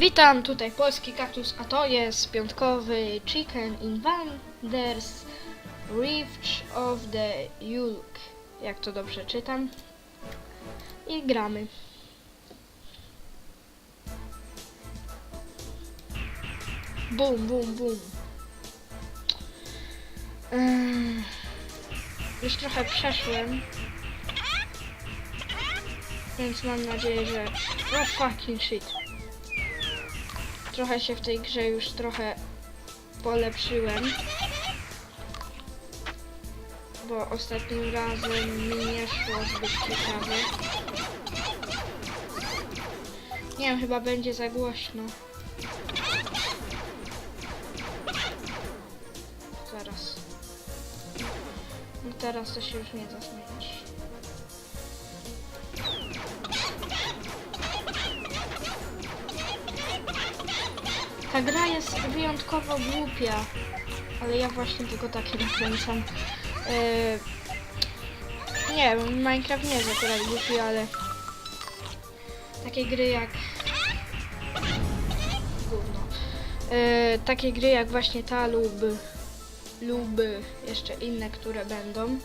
Witam, tutaj Polski Kaktus, a to jest piątkowy Chicken Invaders Reach of the Yulk, jak to dobrze czytam. I gramy. Bum, bum, bum. Ym, Już trochę przeszłem. Więc mam nadzieję, że... Oh fucking shit. Trochę się w tej grze już trochę polepszyłem. Bo ostatnim razem mi nie szło zbyt ciekawie. Nie wiem, chyba będzie za głośno. Zaraz. No teraz to się już nie da. Ta gra jest wyjątkowo głupia, ale ja właśnie tylko takie nakręcam. Yy, nie wiem, Minecraft nie jest akurat głupi, ale takie gry jak gówno. Yy, takie gry jak właśnie ta lub lub jeszcze inne, które będą.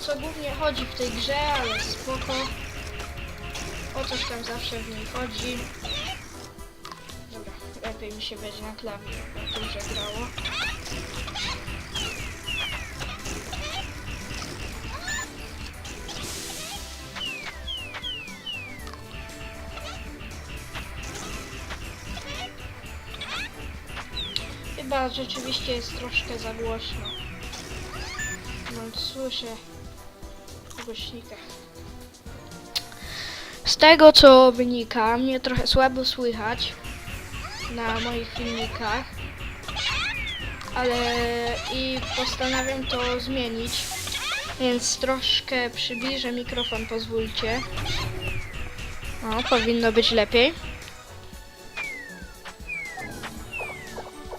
Co głównie chodzi w tej grze, ale spoko. O coś tam zawsze w niej chodzi. Dobra, lepiej mi się będzie na grze grało. Chyba rzeczywiście jest troszkę za głośno. No słyszę głośnikach. Z tego co wynika, mnie trochę słabo słychać na moich filmikach. Ale i postanawiam to zmienić. Więc troszkę przybliżę mikrofon, pozwólcie. O, powinno być lepiej.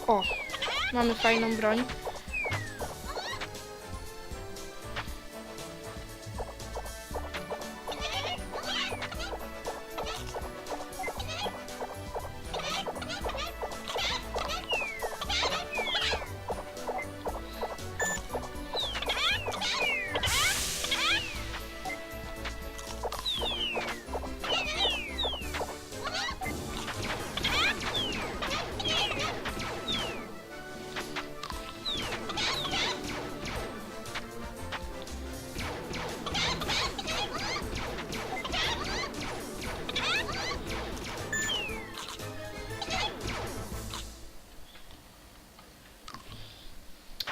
O, mamy fajną broń.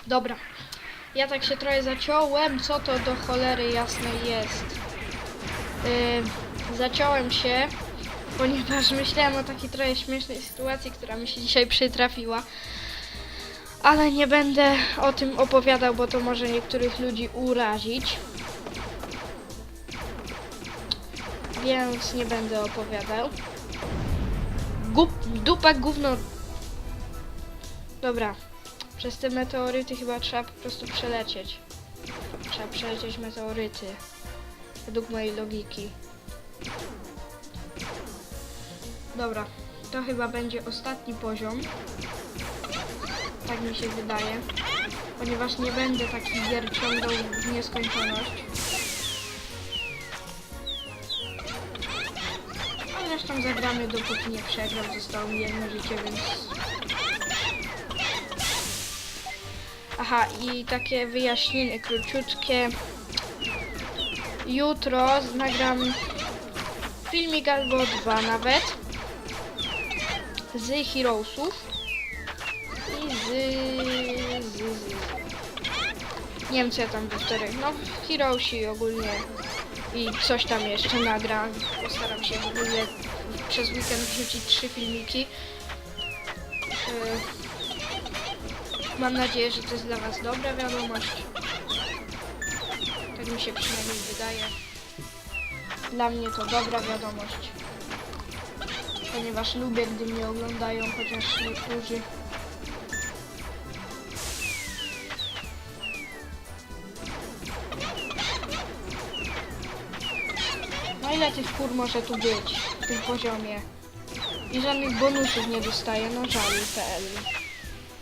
Dobra. Ja tak się trochę zaciąłem, co to do cholery jasnej jest. Yy, zaciąłem się, ponieważ myślałem o takiej trochę śmiesznej sytuacji, która mi się dzisiaj przytrafiła. Ale nie będę o tym opowiadał, bo to może niektórych ludzi urazić. Więc nie będę opowiadał. Gup, dupa gówno. Dobra, przez te meteoryty chyba trzeba po prostu przelecieć. Trzeba przelecieć meteoryty. Według mojej logiki. Dobra, to chyba będzie ostatni poziom. Tak mi się wydaje. Ponieważ nie będę takich gier ciągnął w nieskończoność. A zresztą zagramy dopóki nie przegram. Zostało mi jedno życie, więc Aha, i takie wyjaśnienie króciutkie. Jutro nagram filmik albo dwa nawet z Heroesów i z, z, z... Nie wiem co ja tam do czterech, no Heroesi ogólnie i coś tam jeszcze nagram. Postaram się w ogóle przez weekend wrzucić trzy filmiki. Yy, Mam nadzieję, że to jest dla Was dobra wiadomość. Tak mi się przynajmniej wydaje. Dla mnie to dobra wiadomość. Ponieważ lubię, gdy mnie oglądają, chociaż niektórzy No ile tych kur może tu być w tym poziomie? I żadnych bonusów nie dostaję, no żalu PL.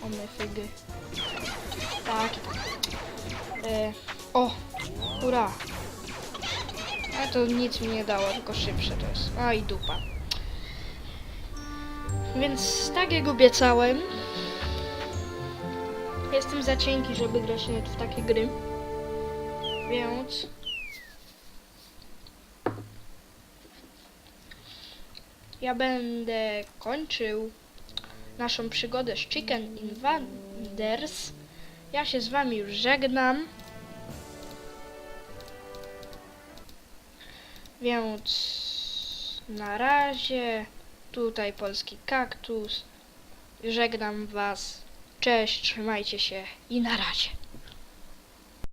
O my fygy. I tak. E, o, ura. A to nic mi nie dało, tylko szybsze to jest. A i dupa. Więc tak jak obiecałem, jestem za cienki, żeby grać nawet w takie gry. Więc ja będę kończył naszą przygodę z Chicken Invaders. Ja się z wami już żegnam. Więc na razie tutaj polski kaktus. Żegnam was. Cześć, trzymajcie się i na razie.